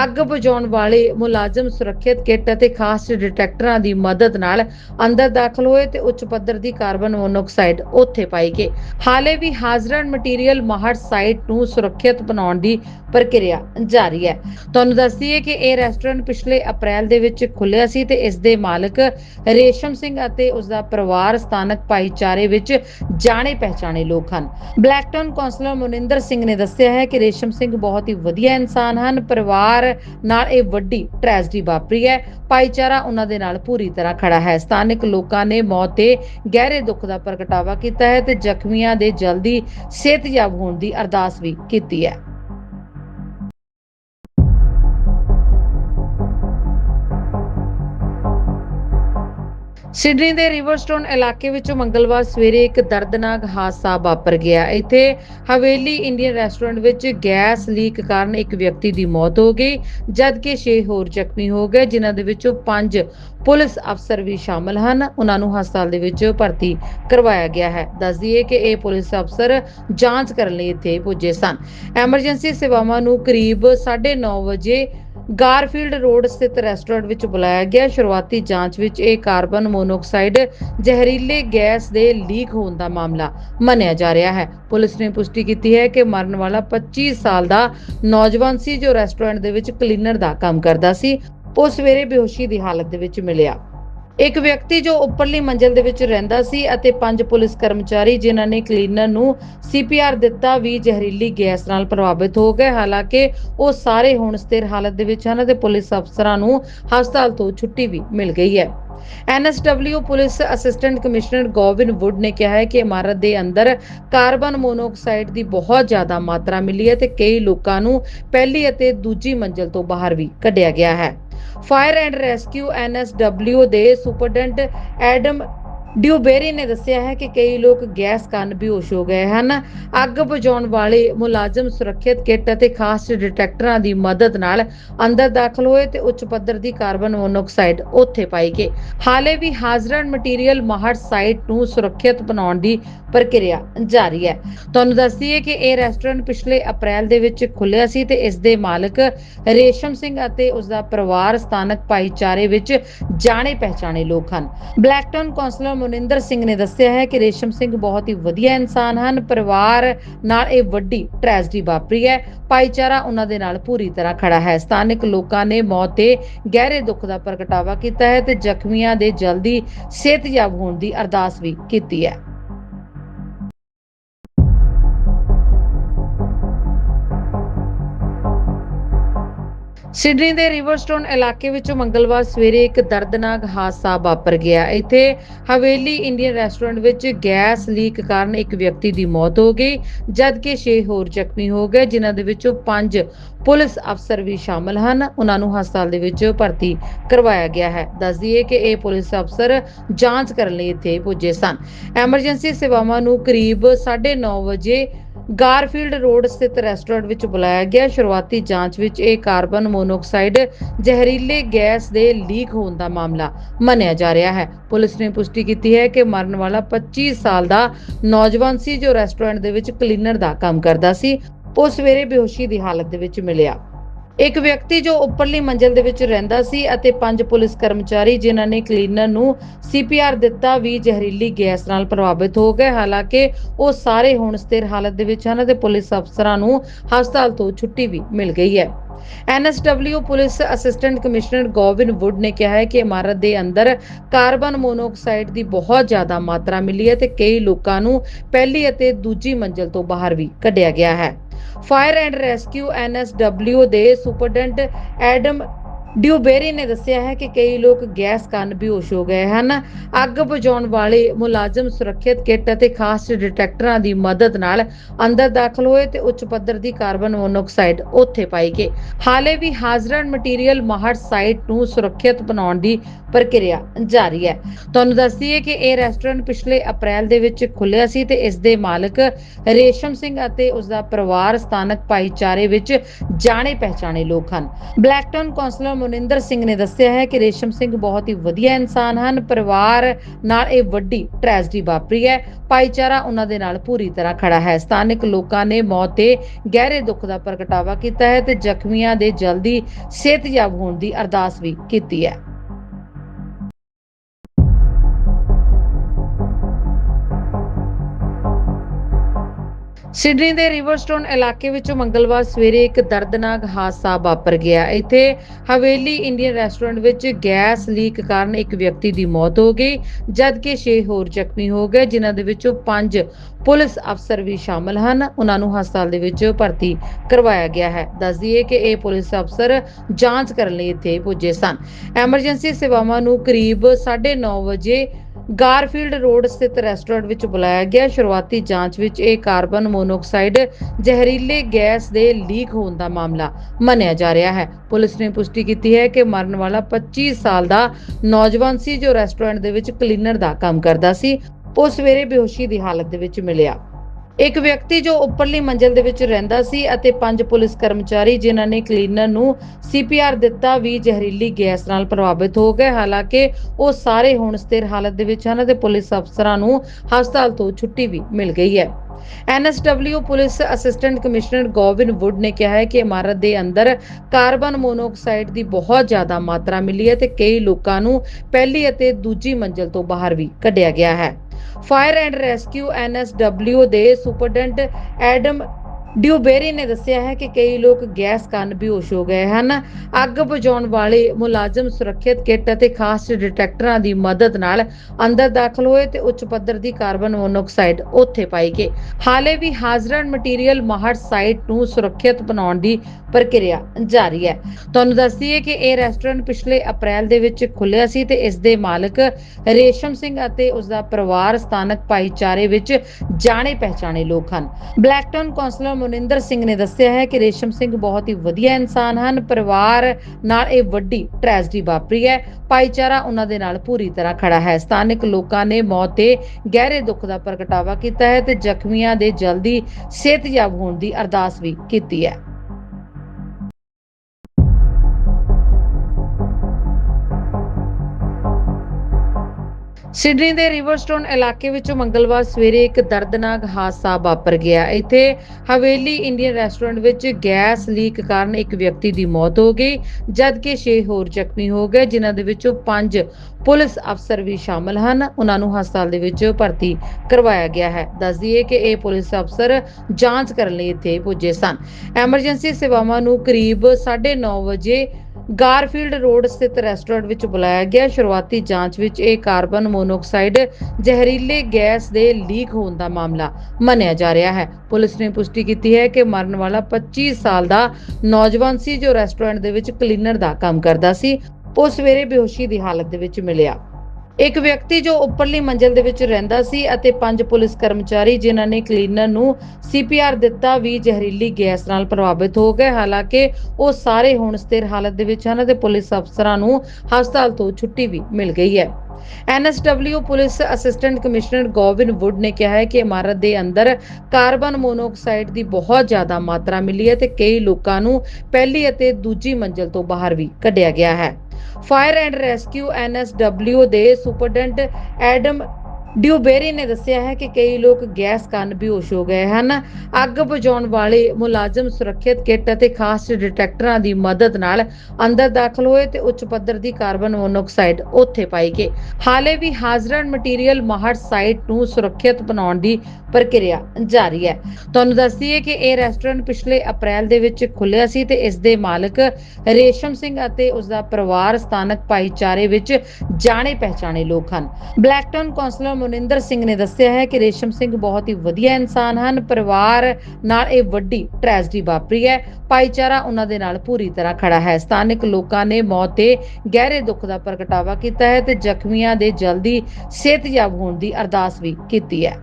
ਅੱਗ ਬੁਝਾਉਣ ਵਾਲੇ ਮੁਲਾਜ਼ਮ ਸੁਰੱਖਿਅਤ ਕਿੱਟ ਅਤੇ ਖਾਸ ਡਿਟੈਕਟਰਾਂ ਦੀ ਮਦਦ ਨਾਲ ਅੰਦਰ ਦਾਖਲ ਹੋਏ ਤੇ ਉੱਚ ਪੱਧਰ ਦੀ ਕਾਰਬਨ ਮੋਨੋਆਕਸਾਈਡ ਉੱਥੇ ਪਾਈ ਗਈ। ਹਾਲੇ ਵੀ ਹਾਜ਼ਰਡ ਮਟੀਰੀਅਲ ਮਾਹਰ ਸਾਈਟ ਨੂੰ ਸੁਰੱਖਿਅਤ ਬਣਾਉਣ ਦੀ ਪ੍ਰਕਿਰਿਆ ਜਾਰੀ ਹੈ। ਤੁਹਾਨੂੰ ਦੱਸ ਦਈਏ ਕਿ ਇਹ ਰੈਸਟੋਰੈਂਟ ਪਿਛਲੇ ਅਪ੍ਰੈਲ ਦੇ ਵਿੱਚ ਖੁੱਲਿਆ ਸੀ ਤੇ ਇਸ ਦੇ ਮਾਲਕ ਰੇਸ਼ਮ ਸਿੰਘ ਅਤੇ ਉਸ ਦਾ ਪਰਿਵਾਰ ਸਥਾਨਕ ਭਾਈਚਾਰੇ ਵਿੱਚ ਜਾਣੇ ਪਹਿਚਾਣੇ ਲੋਕ ਹਨ। ਬਲੈਕਟਨ ਕੌਂਸਲਰ ਮਨਿੰਦਰ ਸਿੰਘ ਨੇ ਦੱਸਿਆ ਹੈ ਕਿ ਰੇਸ਼ਮ ਸਿੰਘ ਬਹੁਤ ਹੀ ਵਧੀਆ ਇਨਸਾਨ ਹਨ, ਪਰਿਵਾਰ ਨਾਲ ਇਹ ਵੱਡੀ ਟ੍ਰੈਜਡੀ ਵਾਪਰੀ ਹੈ। ਭਾਈਚਾਰਾ ਉਹਨਾਂ ਦੇ ਨਾਲ ਪੂਰੀ ਤਰ੍ਹਾਂ ਖੜਾ ਹੈ। ਸਥਾਨਕ ਲੋਕਾਂ ਨੇ ਮੌਤ ਤੇ ਗਹਿਰੇ ਦੁੱਖ ਦਾ ਪ੍ਰਗਟਾਵਾ ਕੀਤਾ ਹੈ ਤੇ ਜ਼ਖਮੀਆਂ ਦੇ ਜਲਦੀ ਸਿਹਤਯਾਬ ਹੋਣ ਦੀ ਅਰਦਾਸ ਵੀ ਕੀਤੀ ਹੈ। ਸਿਡਨੀ ਦੇ ਰਿਵਰਸਟੋਨ ਇਲਾਕੇ ਵਿੱਚ ਮੰਗਲਵਾਰ ਸਵੇਰੇ ਇੱਕ ਦਰਦਨਾਕ ਹਾਦਸਾ ਵਾਪਰ ਗਿਆ। ਇੱਥੇ ਹਵੇਲੀ ਇੰਡੀਅਨ ਰੈਸਟੋਰੈਂਟ ਵਿੱਚ ਗੈਸ ਲੀਕ ਕਾਰਨ ਇੱਕ ਵਿਅਕਤੀ ਦੀ ਮੌਤ ਹੋ ਗਈ, ਜਦਕਿ 6 ਹੋਰ ਜ਼ਖਮੀ ਹੋ ਗਏ, ਜਿਨ੍ਹਾਂ ਦੇ ਵਿੱਚੋਂ 5 ਪੁਲਿਸ ਅਫਸਰ ਵੀ ਸ਼ਾਮਲ ਹਨ। ਉਹਨਾਂ ਨੂੰ ਹਸਪਤਾਲ ਦੇ ਵਿੱਚ ਭਰਤੀ ਕਰਵਾਇਆ ਗਿਆ ਹੈ। ਦੱਸ ਦਈਏ ਕਿ ਇਹ ਪੁਲਿਸ ਅਫਸਰ ਜਾਂਚ ਕਰਨ ਲਈ ਇੱਥੇ ਪੁੱਜੇ ਸਨ। ਐਮਰਜੈਂਸੀ ਸੇਵਾਵਾਂ ਨੂੰ ਕਰੀਬ 9:30 ਵਜੇ ਗਾਰਫੀਲਡ ਰੋਡ ਸਥਿਤ ਰੈਸਟੋਰੈਂਟ ਵਿੱਚ ਬੁਲਾਇਆ ਗਿਆ। ਸ਼ੁਰੂਆਤੀ ਜਾਂਚ ਵਿੱਚ ਇਹ ਕਾਰਬਨ ਮੋਨੋਆਕਸਾਈਡ ਜ਼ਹਿਰੀਲੇ ਗੈਸ ਦੇ ਲੀਕ ਹੋਣ ਦਾ ਮਾਮਲਾ ਮੰਨਿਆ ਜਾ ਰਿਹਾ ਹੈ। ਪੁਲਿਸ ਨੇ ਪੁਸ਼ਟੀ ਕੀਤੀ ਹੈ ਕਿ ਮਰਨ ਵਾਲਾ 25 ਸਾਲ ਦਾ ਨੌਜਵਾਨ ਸੀ ਜੋ ਰੈਸਟੋਰੈਂਟ ਦੇ ਵਿੱਚ ਕਲੀਨਰ ਦਾ ਕੰਮ ਕਰਦਾ ਸੀ। ਉਹ ਸਵੇਰੇ ਬੇਹੋਸ਼ੀ ਦੀ ਹਾਲਤ ਦੇ ਵਿੱਚ ਮਿਲਿਆ। ਇੱਕ ਵਿਅਕਤੀ ਜੋ ਉੱਪਰਲੀ ਮੰਜ਼ਿਲ ਦੇ ਵਿੱਚ ਰਹਿੰਦਾ ਸੀ ਅਤੇ ਪੰਜ ਪੁਲਿਸ ਕਰਮਚਾਰੀ ਜਿਨ੍ਹਾਂ ਨੇ ਕਲੀਨਰ ਨੂੰ ਸੀਪੀਆਰ ਦਿੱਤਾ ਵੀ ਜ਼ਹਿਰੀਲੀ ਗੈਸ ਨਾਲ ਪ੍ਰਭਾਵਿਤ ਹੋ ਗਏ। ਹਾਲਾਂਕਿ ਉਹ ਸਾਰੇ ਹੁਣ ਸਥਿਰ ਹਾਲਤ ਦੇ ਵਿੱਚ ਹਨ ਅਤੇ ਪੁਲਿਸ ਅਫਸਰਾਂ ਨੂੰ ਹਸਪਤਾਲ ਤੋਂ ਛੁੱਟੀ ਵੀ ਮਿਲ ਗਈ ਹੈ। NSW police assistant commissioner Gavin Wood ਨੇ ਕਿਹਾ ਹੈ ਕਿ ਇਮਾਰਤ ਦੇ ਅੰਦਰ ਕਾਰਬਨ ਮੋਨੋਆਕਸਾਈਡ ਦੀ ਬਹੁਤ ਜ਼ਿਆਦਾ ਮਾਤਰਾ ਮਿਲੀ ਹੈ ਤੇ ਕਈ ਲੋਕਾਂ ਨੂੰ ਪਹਿਲੀ ਅਤੇ ਦੂਜੀ ਮੰਜ਼ਲ ਤੋਂ ਬਾਹਰ ਵੀ ਕੱਢਿਆ ਗਿਆ ਹੈ। Fire and Rescue NSW, they Superintendent Adam ਡਿਊਬੇਰੀ ਨੇ ਦੱਸਿਆ ਹੈ ਕਿ ਕਈ ਲੋਕ ਗੈਸ ਕਾਰਨ ਬੇਹੋਸ਼ ਹੋ ਗਏ ਹਨ। ਅੱਗ ਬੁਝਾਉਣ ਵਾਲੇ ਮੁਲਾਜ਼ਮ ਸੁਰੱਖਿਅਤ ਕਿੱਟ ਅਤੇ ਖਾਸ ਡਿਟੈਕਟਰਾਂ ਦੀ ਮਦਦ ਨਾਲ ਅੰਦਰ ਦਾਖਲ ਹੋਏ ਤੇ ਉੱਚ ਪੱਧਰ ਦੀ ਕਾਰਬਨ ਮੋਨੋਆਕਸਾਈਡ ਉੱਥੇ ਪਾਈ ਗਈ। ਹਾਲੇ ਵੀ ਹਾਜ਼ਰਡ ਮਟੀਰੀਅਲ ਮਾਹਰ ਸਾਈਟ ਨੂੰ ਸੁਰੱਖਿਅਤ ਬਣਾਉਣ ਦੀ ਪ੍ਰਕਿਰਿਆ ਜਾਰੀ ਹੈ। ਤੁਹਾਨੂੰ ਦੱਸ ਦਈਏ ਕਿ ਇਹ ਰੈਸਟੋਰੈਂਟ ਪਿਛਲੇ ਅਪ੍ਰੈਲ ਦੇ ਵਿੱਚ ਖੁੱਲਿਆ ਸੀ ਤੇ ਇਸ ਦੇ ਮਾਲਕ ਰੇਸ਼ਮ ਸਿੰਘ ਅਤੇ ਉਸ ਦਾ ਪਰਿਵਾਰ ਸਥਾਨਕ ਭਾਈਚਾਰੇ ਵਿੱਚ ਜਾਣੇ ਪਹਿਚਾਣੇ ਲੋਕ ਹਨ। ਬਲੈਕਟਨ ਕੌਂਸਲਰ ਮਨਿੰਦਰ ਸਿੰਘ ਨੇ ਦੱਸਿਆ ਹੈ ਕਿ ਰੇਸ਼ਮ ਸਿੰਘ ਬਹੁਤ ਹੀ ਵਧੀਆ ਇਨਸਾਨ ਹਨ, ਪਰਿਵਾਰ ਨਾਲ ਇਹ ਵੱਡੀ ਟ੍ਰੈਜਡੀ ਵਾਪਰੀ ਹੈ। ਭਾਈਚਾਰਾ ਉਹਨਾਂ ਦੇ ਨਾਲ ਪੂਰੀ ਤਰ੍ਹਾਂ ਖੜਾ ਹੈ। ਸਥਾਨਕ ਲੋਕਾਂ ਨੇ ਮੌਤ ਤੇ ਗਹਿਰੇ ਦੁੱਖ ਦਾ ਪ੍ਰਗਟਾਵਾ ਕੀਤਾ ਹੈ ਤੇ ਜ਼ਖਮੀਆਂ ਦੇ ਜਲਦੀ ਸਿਹਤਯਾਬ ਹੋਣ ਦੀ ਅਰਦਾਸ ਵੀ ਕੀਤੀ ਹੈ। ਸਿਡਨੀ ਦੇ ਰਿਵਰਸਟੋਨ ਇਲਾਕੇ ਵਿੱਚ ਮੰਗਲਵਾਰ ਸਵੇਰੇ ਇੱਕ ਦਰਦਨਾਕ ਹਾਦਸਾ ਵਾਪਰ ਗਿਆ। ਇੱਥੇ ਹਵੇਲੀ ਇੰਡੀਅਨ ਰੈਸਟੋਰੈਂਟ ਵਿੱਚ ਗੈਸ ਲੀਕ ਕਾਰਨ ਇੱਕ ਵਿਅਕਤੀ ਦੀ ਮੌਤ ਹੋ ਗਈ, ਜਦਕਿ 6 ਹੋਰ ਜ਼ਖਮੀ ਹੋ ਗਏ, ਜਿਨ੍ਹਾਂ ਦੇ ਵਿੱਚੋਂ 5 ਪੁਲਿਸ ਅਫਸਰ ਵੀ ਸ਼ਾਮਲ ਹਨ। ਉਹਨਾਂ ਨੂੰ ਹਸਪਤਾਲ ਦੇ ਵਿੱਚ ਭਰਤੀ ਕਰਵਾਇਆ ਗਿਆ ਹੈ। ਦੱਸ ਦਈਏ ਕਿ ਇਹ ਪੁਲਿਸ ਅਫਸਰ ਜਾਂਚ ਕਰਨ ਲਈ ਇੱਥੇ ਪੁੱਜੇ ਸਨ। ਐਮਰਜੈਂਸੀ ਸੇਵਾਵਾਂ ਨੂੰ ਕਰੀਬ 9:30 ਵਜੇ ਗਾਰਫੀਲਡ ਰੋਡ ਸਥਿਤ ਰੈਸਟੋਰੈਂਟ ਵਿੱਚ ਬੁਲਾਇਆ ਗਿਆ। ਸ਼ੁਰੂਆਤੀ ਜਾਂਚ ਵਿੱਚ ਇਹ ਕਾਰਬਨ ਮੋਨੋਆਕਸਾਈਡ ਜ਼ਹਿਰੀਲੇ ਗੈਸ ਦੇ ਲੀਕ ਹੋਣ ਦਾ ਮਾਮਲਾ ਮੰਨਿਆ ਜਾ ਰਿਹਾ ਹੈ। ਪੁਲਿਸ ਨੇ ਪੁਸ਼ਟੀ ਕੀਤੀ ਹੈ ਕਿ ਮਰਨ ਵਾਲਾ 25 ਸਾਲ ਦਾ ਨੌਜਵਾਨ ਸੀ ਜੋ ਰੈਸਟੋਰੈਂਟ ਦੇ ਵਿੱਚ ਕਲੀਨਰ ਦਾ ਕੰਮ ਕਰਦਾ ਸੀ। ਉਹ ਸਵੇਰੇ ਬੇਹੋਸ਼ੀ ਦੀ ਹਾਲਤ ਦੇ ਵਿੱਚ ਮਿਲਿਆ। ਇੱਕ ਵਿਅਕਤੀ ਜੋ ਉੱਪਰਲੀ ਮੰਜ਼ਿਲ ਦੇ ਵਿੱਚ ਰਹਿੰਦਾ ਸੀ ਅਤੇ ਪੰਜ ਪੁਲਿਸ ਕਰਮਚਾਰੀ ਜਿਨ੍ਹਾਂ ਨੇ ਕਲੀਨਰ ਨੂੰ ਸੀਪੀਆਰ ਦਿੱਤਾ ਵੀ ਜ਼ਹਿਰੀਲੀ ਗੈਸ ਨਾਲ ਪ੍ਰਭਾਵਿਤ ਹੋ ਗਏ। ਹਾਲਾਂਕਿ ਉਹ ਸਾਰੇ ਹੁਣ ਸਥਿਰ ਹਾਲਤ ਦੇ ਵਿੱਚ ਹਨ ਅਤੇ ਪੁਲਿਸ ਅਫਸਰਾਂ ਨੂੰ ਹਸਪਤਾਲ ਤੋਂ ਛੁੱਟੀ ਵੀ ਮਿਲ ਗਈ ਹੈ। NSW police assistant commissioner Gavin Wood ਨੇ ਕਿਹਾ ਹੈ ਕਿ ਇਮਾਰਤ ਦੇ ਅੰਦਰ ਕਾਰਬਨ ਮੋਨੋਆਕਸਾਈਡ ਦੀ ਬਹੁਤ ਜ਼ਿਆਦਾ ਮਾਤਰਾ ਮਿਲੀ ਹੈ ਤੇ ਕਈ ਲੋਕਾਂ ਨੂੰ ਪਹਿਲੀ ਅਤੇ ਦੂਜੀ ਮੰਜ਼ਲ ਤੋਂ ਬਾਹਰ ਵੀ ਕੱਢਿਆ ਗਿਆ ਹੈ। Fire and Rescue NSW, they Superintendent Adam ਡਿਊਬੇਰੀ ਨੇ ਦੱਸਿਆ ਹੈ ਕਿ ਕਈ ਲੋਕ ਗੈਸ ਕਾਰਨ ਬੇਹੋਸ਼ ਹੋ ਗਏ ਹਨ। ਅੱਗ ਬੁਝਾਉਣ ਵਾਲੇ ਮੁਲਾਜ਼ਮ ਸੁਰੱਖਿਅਤ ਕਿੱਟ ਅਤੇ ਖਾਸ ਡਿਟੈਕਟਰਾਂ ਦੀ ਮਦਦ ਨਾਲ ਅੰਦਰ ਦਾਖਲ ਹੋਏ ਤੇ ਉੱਚ ਪੱਧਰ ਦੀ ਕਾਰਬਨ ਮੋਨੋਆਕਸਾਈਡ ਉੱਥੇ ਪਾਈ ਗਈ। ਹਾਲੇ ਵੀ ਹਾਜ਼ਰਡ ਮਟੀਰੀਅਲ ਮਾਹਰ ਸਾਈਟ ਨੂੰ ਸੁਰੱਖਿਅਤ ਬਣਾਉਣ ਦੀ ਪ੍ਰਕਿਰਿਆ ਜਾਰੀ ਹੈ। ਤੁਹਾਨੂੰ ਦੱਸ ਦਈਏ ਕਿ ਇਹ ਰੈਸਟੋਰੈਂਟ ਪਿਛਲੇ ਅਪ੍ਰੈਲ ਦੇ ਵਿੱਚ ਖੁੱਲਿਆ ਸੀ ਤੇ ਇਸ ਦੇ ਮਾਲਕ ਰੇਸ਼ਮ ਸਿੰਘ ਅਤੇ ਉਸ ਦਾ ਪਰਿਵਾਰ ਸਥਾਨਕ ਭਾਈਚਾਰੇ ਵਿੱਚ ਜਾਣੇ ਪਹਿਚਾਣੇ ਲੋਕ ਹਨ। ਬਲੈਕਟਨ ਕੌਂਸਲਰ ਮਨਿੰਦਰ ਸਿੰਘ ਨੇ ਦੱਸਿਆ ਹੈ ਕਿ ਰੇਸ਼ਮ ਸਿੰਘ ਬਹੁਤ ਹੀ ਵਧੀਆ ਇਨਸਾਨ ਹਨ, ਪਰਿਵਾਰ ਨਾਲ ਇਹ ਵੱਡੀ ਟ੍ਰੈਜਡੀ ਵਾਪਰੀ ਹੈ। ਭਾਈਚਾਰਾ ਉਹਨਾਂ ਦੇ ਨਾਲ ਪੂਰੀ ਤਰ੍ਹਾਂ ਖੜਾ ਹੈ। ਸਥਾਨਕ ਲੋਕਾਂ ਨੇ ਮੌਤ ਤੇ ਗਹਿਰੇ ਦੁੱਖ ਦਾ ਪ੍ਰਗਟਾਵਾ ਕੀਤਾ ਹੈ ਤੇ ਜ਼ਖਮੀਆਂ ਦੇ ਜਲਦੀ ਸਿਹਤਯਾਬ ਹੋਣ ਦੀ ਅਰਦਾਸ ਵੀ ਕੀਤੀ ਹੈ। ਸਿਡਨੀ ਦੇ ਰਿਵਰਸਟੋਨ ਇਲਾਕੇ ਵਿੱਚ ਮੰਗਲਵਾਰ ਸਵੇਰੇ ਇੱਕ ਦਰਦਨਾਕ ਹਾਦਸਾ ਵਾਪਰ ਗਿਆ। ਇੱਥੇ ਹਵੇਲੀ ਇੰਡੀਅਨ ਰੈਸਟੋਰੈਂਟ ਵਿੱਚ ਗੈਸ ਲੀਕ ਕਾਰਨ ਇੱਕ ਵਿਅਕਤੀ ਦੀ ਮੌਤ ਹੋ ਗਈ, ਜਦਕਿ 6 ਹੋਰ ਜ਼ਖਮੀ ਹੋ ਗਏ, ਜਿਨ੍ਹਾਂ ਦੇ ਵਿੱਚੋਂ 5 ਪੁਲਿਸ ਅਫਸਰ ਵੀ ਸ਼ਾਮਲ ਹਨ। ਉਹਨਾਂ ਨੂੰ ਹਸਪਤਾਲ ਦੇ ਵਿੱਚ ਭਰਤੀ ਕਰਵਾਇਆ ਗਿਆ ਹੈ। ਦੱਸ ਦਈਏ ਕਿ ਇਹ ਪੁਲਿਸ ਅਫਸਰ ਜਾਂਚ ਕਰਨ ਲਈ ਇੱਥੇ ਪੁੱਜੇ ਸਨ। ਐਮਰਜੈਂਸੀ ਸੇਵਾਵਾਂ ਨੂੰ ਕਰੀਬ 9:30 ਵਜੇ ਗਾਰਫੀਲਡ ਰੋਡ ਸਥਿਤ ਰੈਸਟੋਰੈਂਟ ਵਿੱਚ ਬੁਲਾਇਆ ਗਿਆ। ਸ਼ੁਰੂਆਤੀ ਜਾਂਚ ਵਿੱਚ ਇਹ ਕਾਰਬਨ ਮੋਨੋਆਕਸਾਈਡ ਜ਼ਹਿਰੀਲੇ ਗੈਸ ਦੇ ਲੀਕ ਹੋਣ ਦਾ ਮਾਮਲਾ ਮੰਨਿਆ ਜਾ ਰਿਹਾ ਹੈ। ਪੁਲਿਸ ਨੇ ਪੁਸ਼ਟੀ ਕੀਤੀ ਹੈ ਕਿ ਮਰਨ ਵਾਲਾ 25 ਸਾਲ ਦਾ ਨੌਜਵਾਨ ਸੀ ਜੋ ਰੈਸਟੋਰੈਂਟ ਦੇ ਵਿੱਚ ਕਲੀਨਰ ਦਾ ਕੰਮ ਕਰਦਾ ਸੀ। ਉਹ ਸਵੇਰੇ ਬੇਹੋਸ਼ੀ ਦੀ ਹਾਲਤ ਦੇ ਵਿੱਚ ਮਿਲਿਆ। ਇੱਕ ਵਿਅਕਤੀ ਜੋ ਉੱਪਰਲੀ ਮੰਜ਼ਿਲ ਦੇ ਵਿੱਚ ਰਹਿੰਦਾ ਸੀ ਅਤੇ ਪੰਜ ਪੁਲਿਸ ਕਰਮਚਾਰੀ ਜਿਨ੍ਹਾਂ ਨੇ ਕਲੀਨਰ ਨੂੰ ਸੀਪੀਆਰ ਦਿੱਤਾ ਵੀ ਜ਼ਹਿਰੀਲੀ ਗੈਸ ਨਾਲ ਪ੍ਰਭਾਵਿਤ ਹੋ ਗਏ। ਹਾਲਾਂਕਿ ਉਹ ਸਾਰੇ ਹੁਣ ਸਥਿਰ ਹਾਲਤ ਦੇ ਵਿੱਚ ਹਨ ਤੇ ਪੁਲਿਸ ਅਫਸਰਾਂ ਨੂੰ ਹਸਪਤਾਲ ਤੋਂ ਛੁੱਟੀ ਵੀ ਮਿਲ ਗਈ ਹੈ। NSW police assistant commissioner Gavin Wood ਨੇ ਕਿਹਾ ਹੈ ਕਿ ਇਮਾਰਤ ਦੇ ਅੰਦਰ ਕਾਰਬਨ ਮੋਨੋਆਕਸਾਈਡ ਦੀ ਬਹੁਤ ਜ਼ਿਆਦਾ ਮਾਤਰਾ ਮਿਲੀ ਹੈ ਤੇ ਕਈ ਲੋਕਾਂ ਨੂੰ ਪਹਿਲੀ ਅਤੇ ਦੂਜੀ ਮੰਜ਼ਲ ਤੋਂ ਬਾਹਰ ਵੀ ਕੱਢਿਆ ਗਿਆ ਹੈ। Fire and Rescue NSW, they Superintendent Adam ਡਿਊਬੇਰੀ ਨੇ ਦੱਸਿਆ ਹੈ ਕਿ ਕਈ ਲੋਕ ਗੈਸ ਕਾਰਨ ਬੇਹੋਸ਼ ਹੋ ਗਏ ਹਨ। ਅੱਗ ਬੁਝਾਉਣ ਵਾਲੇ ਮੁਲਾਜ਼ਮ ਸੁਰੱਖਿਅਤ ਕਿੱਟ ਅਤੇ ਖਾਸ ਡਿਟੈਕਟਰਾਂ ਦੀ ਮਦਦ ਨਾਲ ਅੰਦਰ ਦਾਖਲ ਹੋਏ ਤੇ ਉੱਚ ਪੱਧਰ ਦੀ ਕਾਰਬਨ ਮੋਨੋਆਕਸਾਈਡ ਉੱਥੇ ਪਾਈ ਗਈ। ਹਾਲੇ ਵੀ ਹਾਜ਼ਰਡ ਮਟੀਰੀਅਲ ਮਾਹਰ ਸਾਈਟ ਨੂੰ ਸੁਰੱਖਿਅਤ ਬਣਾਉਣ ਦੀ ਪ੍ਰਕਿਰਿਆ ਜਾਰੀ ਹੈ। ਤੁਹਾਨੂੰ ਦੱਸ ਦਈਏ ਕਿ ਇਹ ਰੈਸਟੋਰੈਂਟ ਪਿਛਲੇ ਅਪ੍ਰੈਲ ਦੇ ਵਿੱਚ ਖੁੱਲਿਆ ਸੀ ਤੇ ਇਸ ਦੇ ਮਾਲਕ ਰੇਸ਼ਮ ਸਿੰਘ ਅਤੇ ਉਸ ਦਾ ਪਰਿਵਾਰ ਸਥਾਨਕ ਭਾਈਚਾਰੇ ਵਿੱਚ ਜਾਣੇ ਪਹਿਚਾਣੇ ਲੋਕ ਹਨ। ਬਲੈਕਟਨ ਕੌਂਸਲਰ ਮਨਿੰਦਰ ਸਿੰਘ ਨੇ ਦੱਸਿਆ ਹੈ ਕਿ ਰੇਸ਼ਮ ਸਿੰਘ ਬਹੁਤ ਹੀ ਵਧੀਆ ਇਨਸਾਨ ਹਨ, ਪਰਿਵਾਰ ਨਾਲ ਇਹ ਵੱਡੀ ਟ੍ਰੈਜਡੀ ਵਾਪਰੀ ਹੈ। ਭਾਈਚਾਰਾ ਉਹਨਾਂ ਦੇ ਨਾਲ ਪੂਰੀ ਤਰ੍ਹਾਂ ਖੜਾ ਹੈ। ਸਥਾਨਕ ਲੋਕਾਂ ਨੇ ਮੌਤ ਤੇ ਗਹਿਰੇ ਦੁੱਖ ਦਾ ਪ੍ਰਗਟਾਵਾ ਕੀਤਾ ਹੈ ਤੇ ਜ਼ਖਮੀਆਂ ਦੇ ਜਲਦੀ ਸਿਹਤਯਾਬ ਹੋਣ ਦੀ ਅਰਦਾਸ ਵੀ ਕੀਤੀ ਹੈ। ਸਿਡਨੀ ਦੇ ਰਿਵਰਸਟੋਨ ਇਲਾਕੇ ਵਿੱਚ ਮੰਗਲਵਾਰ ਸਵੇਰੇ ਇੱਕ ਦਰਦਨਾਕ ਹਾਦਸਾ ਵਾਪਰ ਗਿਆ। ਇੱਥੇ ਹਵੇਲੀ ਇੰਡੀਅਨ ਰੈਸਟੋਰੈਂਟ ਵਿੱਚ ਗੈਸ ਲੀਕ ਕਾਰਨ ਇੱਕ ਵਿਅਕਤੀ ਦੀ ਮੌਤ ਹੋ ਗਈ, ਜਦਕਿ 6 ਹੋਰ ਜ਼ਖਮੀ ਹੋ ਗਏ, ਜਿਨ੍ਹਾਂ ਦੇ ਵਿੱਚੋਂ 5 ਪੁਲਿਸ ਅਫਸਰ ਵੀ ਸ਼ਾਮਲ ਹਨ। ਉਹਨਾਂ ਨੂੰ ਹਸਪਤਾਲ ਦੇ ਵਿੱਚ ਭਰਤੀ ਕਰਵਾਇਆ ਗਿਆ ਹੈ। ਦੱਸ ਦਈਏ ਕਿ ਇਹ ਪੁਲਿਸ ਅਫਸਰ ਜਾਂਚ ਕਰਨ ਲਈ ਇੱਥੇ ਪੁੱਜੇ ਸਨ। ਐਮਰਜੈਂਸੀ ਸੇਵਾਵਾਂ ਨੂੰ ਕਰੀਬ 9:30 ਵਜੇ ਗਾਰਫੀਲਡ ਰੋਡ ਸਥਿਤ ਰੈਸਟੋਰੈਂਟ ਵਿੱਚ ਬੁਲਾਇਆ ਗਿਆ। ਸ਼ੁਰੂਆਤੀ ਜਾਂਚ ਵਿੱਚ ਇਹ ਕਾਰਬਨ ਮੋਨੋਆਕਸਾਈਡ ਜ਼ਹਿਰੀਲੇ ਗੈਸ ਦੇ ਲੀਕ ਹੋਣ ਦਾ ਮਾਮਲਾ ਮੰਨਿਆ ਜਾ ਰਿਹਾ ਹੈ। ਪੁਲਿਸ ਨੇ ਪੁਸ਼ਟੀ ਕੀਤੀ ਹੈ ਕਿ ਮਰਨ ਵਾਲਾ 25 ਸਾਲ ਦਾ ਨੌਜਵਾਨ ਸੀ ਜੋ ਰੈਸਟੋਰੈਂਟ ਦੇ ਵਿੱਚ ਕਲੀਨਰ ਦਾ ਕੰਮ ਕਰਦਾ ਸੀ। ਉਹ ਸਵੇਰੇ ਬੇਹੋਸ਼ੀ ਦੀ ਹਾਲਤ ਦੇ ਵਿੱਚ ਮਿਲਿਆ। ਇੱਕ ਵਿਅਕਤੀ ਜੋ ਉੱਪਰਲੀ ਮੰਜ਼ਲ ਦੇ ਵਿੱਚ ਰਹਿੰਦਾ ਸੀ ਅਤੇ ਪੰਜ ਪੁਲਿਸ ਕਰਮਚਾਰੀ ਜਿਨ੍ਹਾਂ ਨੇ ਕਲੀਨਰ ਨੂੰ ਸੀਪੀਆਰ ਦਿੱਤਾ ਵੀ ਜ਼ਹਿਰੀਲੀ ਗੈਸ ਨਾਲ ਪ੍ਰਭਾਵਿਤ ਹੋ ਗਏ। ਹਾਲਾਂਕਿ ਉਹ ਸਾਰੇ ਹੁਣ ਸਥਿਰ ਹਾਲਤ ਦੇ ਵਿੱਚ ਹਨ ਅਤੇ ਪੁਲਿਸ ਅਫਸਰਾਂ ਨੂੰ ਹਸਪਤਾਲ ਤੋਂ ਛੁੱਟੀ ਵੀ ਮਿਲ ਗਈ ਹੈ। NSW police assistant commissioner Gavin Wood ਨੇ ਕਿਹਾ ਹੈ ਕਿ ਇਮਾਰਤ ਦੇ ਅੰਦਰ ਕਾਰਬਨ ਮੋਨੋਆਕਸਾਈਡ ਦੀ ਬਹੁਤ ਜ਼ਿਆਦਾ ਮਾਤਰਾ ਮਿਲੀ ਹੈ ਤੇ ਕਈ ਲੋਕਾਂ ਨੂੰ ਪਹਿਲੀ ਅਤੇ ਦੂਜੀ ਮੰਜ਼ਲ ਤੋਂ ਬਾਹਰ ਵੀ ਕੱਢਿਆ ਗਿਆ ਹੈ। Fire and Rescue NSW, they Superintendent Adam ਡਿਊਬੇਰੀ ਨੇ ਦੱਸਿਆ ਹੈ ਕਿ ਕਈ ਲੋਕ ਗੈਸ ਕਾਰਨ ਬੇਹੋਸ਼ ਹੋ ਗਏ ਹਨ। ਅੱਗ ਬੁਝਾਉਣ ਵਾਲੇ ਮੁਲਾਜ਼ਮ ਸੁਰੱਖਿਅਤ ਕਿੱਟ ਅਤੇ ਖਾਸ ਡਿਟੈਕਟਰਾਂ ਦੀ ਮਦਦ ਨਾਲ ਅੰਦਰ ਦਾਖਲ ਹੋਏ ਤੇ ਉੱਚ ਪੱਧਰ ਦੀ ਕਾਰਬਨ ਮੋਨੋਆਕਸਾਈਡ ਉੱਥੇ ਪਾਈ ਗਈ। ਹਾਲੇ ਵੀ ਹਾਜ਼ਰਡ ਮਟੀਰੀਅਲ ਮਾਹਰ ਸਾਈਟ ਨੂੰ ਸੁਰੱਖਿਅਤ ਬਣਾਉਣ ਦੀ ਪ੍ਰਕਿਰਿਆ ਜਾਰੀ ਹੈ। ਤੁਹਾਨੂੰ ਦੱਸ ਦਈਏ ਕਿ ਇਹ ਰੈਸਟੋਰੈਂਟ ਪਿਛਲੇ ਅਪ੍ਰੈਲ ਦੇ ਵਿੱਚ ਖੁੱਲਿਆ ਸੀ ਤੇ ਇਸ ਦੇ ਮਾਲਕ ਰੇਸ਼ਮ ਸਿੰਘ ਅਤੇ ਉਸ ਦਾ ਪਰਿਵਾਰ ਸਥਾਨਕ ਭਾਈਚਾਰੇ ਵਿੱਚ ਜਾਣੇ ਪਹਿਚਾਣੇ ਲੋਕ ਹਨ। ਬਲੈਕਟਨ ਕੌਂਸਲਰ ਮਨਿੰਦਰ ਸਿੰਘ ਨੇ ਦੱਸਿਆ ਹੈ ਕਿ ਰੇਸ਼ਮ ਸਿੰਘ ਬਹੁਤ ਹੀ ਵਧੀਆ ਇਨਸਾਨ ਹਨ, ਪਰਿਵਾਰ ਨਾਲ ਇਹ ਵੱਡੀ ਟ੍ਰੈਜਡੀ ਵਾਪਰੀ ਹੈ। ਭਾਈਚਾਰਾ ਉਹਨਾਂ ਦੇ ਨਾਲ ਪੂਰੀ ਤਰ੍ਹਾਂ ਖੜਾ ਹੈ। ਸਥਾਨਕ ਲੋਕਾਂ ਨੇ ਮੌਤ ਤੇ ਗਹਿਰੇ ਦੁੱਖ ਦਾ ਪ੍ਰਗਟਾਵਾ ਕੀਤਾ ਹੈ ਤੇ ਜ਼ਖਮੀਆਂ ਦੇ ਜਲਦੀ ਸਿਹਤਯਾਬ ਹੋਣ ਦੀ ਅਰਦਾਸ ਵੀ ਕੀਤੀ ਹੈ।